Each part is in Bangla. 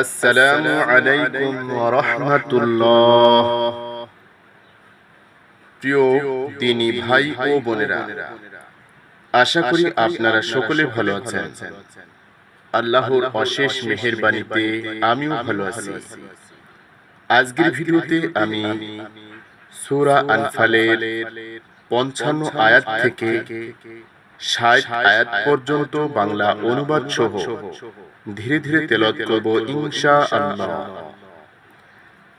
আসসালামু আলাইকুম প্রিয় দিনী ভাই ও বোনেরা, আশা করি আপনারা সকলে ভালো আছেন। আল্লাহর অশেষ আমিও ভালো আছি। আজকের ভিডিওতে আমি সূরা আনফালের পঞ্চান্ন আয়াত থেকে ষাট আয়াত পর্যন্ত বাংলা অনুবাদ সহ ধীরে ধীরে তেলত করব ইনশা আল্লাহ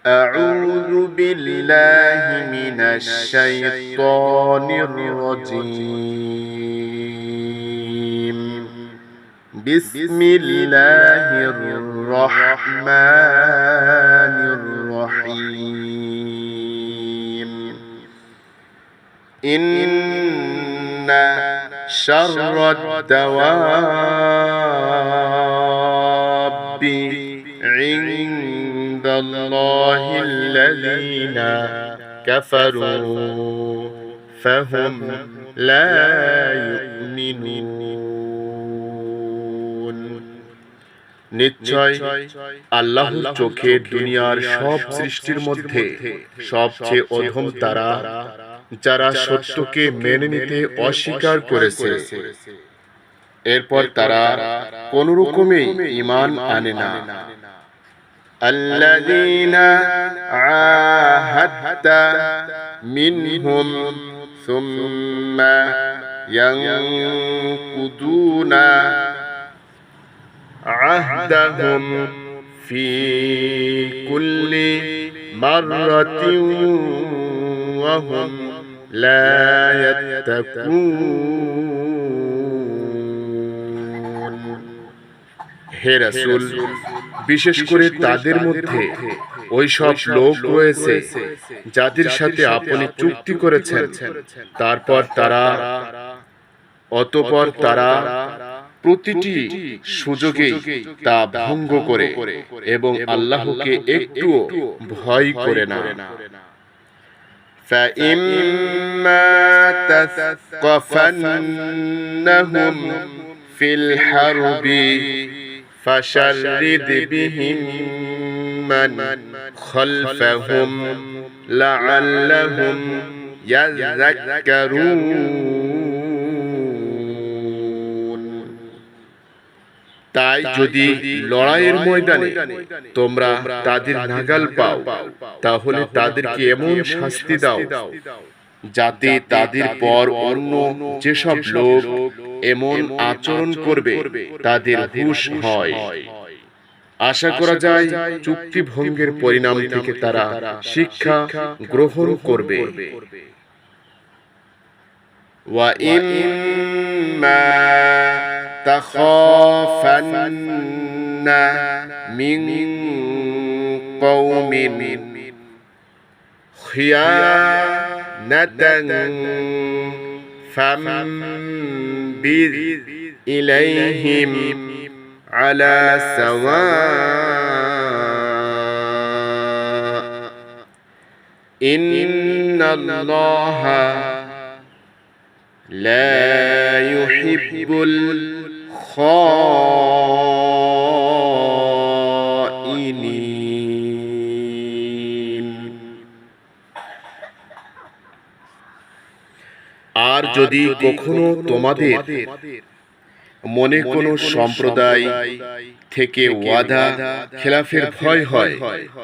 أعوذ بالله من الشيطان الرجيم بسم الله الرحمن الرحيم إن شر الدواب عند الله الذين كفروا فهم لا يؤمنون নিশ্চয় আল্লাহর চোখে দুনিয়ার সব সৃষ্টির মধ্যে সবচেয়ে অধম তারা যারা সত্যকে মেনে নিতে অস্বীকার করেছে এরপর তারা কোন রকমেই ইমান আনে না الذين عاهدت منهم ثم ينقضون عهدهم في كل مرة وهم لا হে রাসুল বিশেষ করে তাদের মধ্যে ওই সব লোক রয়েছে যাদের সাথে আপনি চুক্তি করেছেন। তারপর তারা অতপর তারা প্রতিটি সুযোগে তা ভঙ্গ করে এবং আল্লাহকে একটু ভয় করে না। فإما تثقفنهم في الحرب فشرد بهم من خلفهم لعلهم يذكرون তাই যদি লড়াইয়ের ময়দানে তোমরা তাদের নাগাল পাও তাহলে তাদেরকে এমন শাস্তি দাও যাতে তাদের পর অন্য যেসব লোক এমন আচরণ করবে তাদের হুশ হয় আশা করা যায় চুক্তি ভঙ্গের পরিণাম থেকে তারা শিক্ষা গ্রহণ করবে وإما تخافن من قوم خيانة فانبذ إليهم على سواء إن الله لا يحب الخائنين আর যদি কখনো তোমাদের মনে কোনো সম্প্রদায় থেকে ওয়াদা খেলাফের ভয় হয়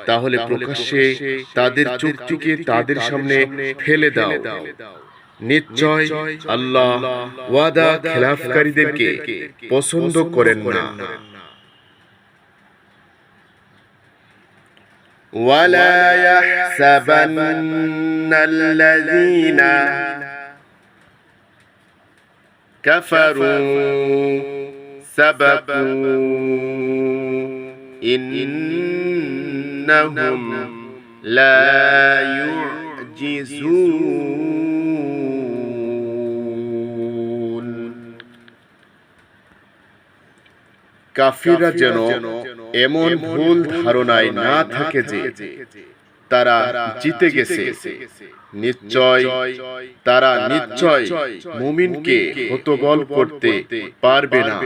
তাহলে প্রকাশ্যে তাদের চুক্তিকে তাদের সামনে ফেলে দাও নিশ্চয় আল্লাহ ওয়াদা খেলাফকারীদেরকে পছন্দ করেন না ولا يحسبن الذين كفروا سبقوا إنهم لا يعجزون কাফিররা যেন এমন ভুল ধারণায় না থাকে যে তারা জিতে গেছে। নিশ্চয় তারা নিশ্চয় মুমিনকে হতবল করতে পারবে না।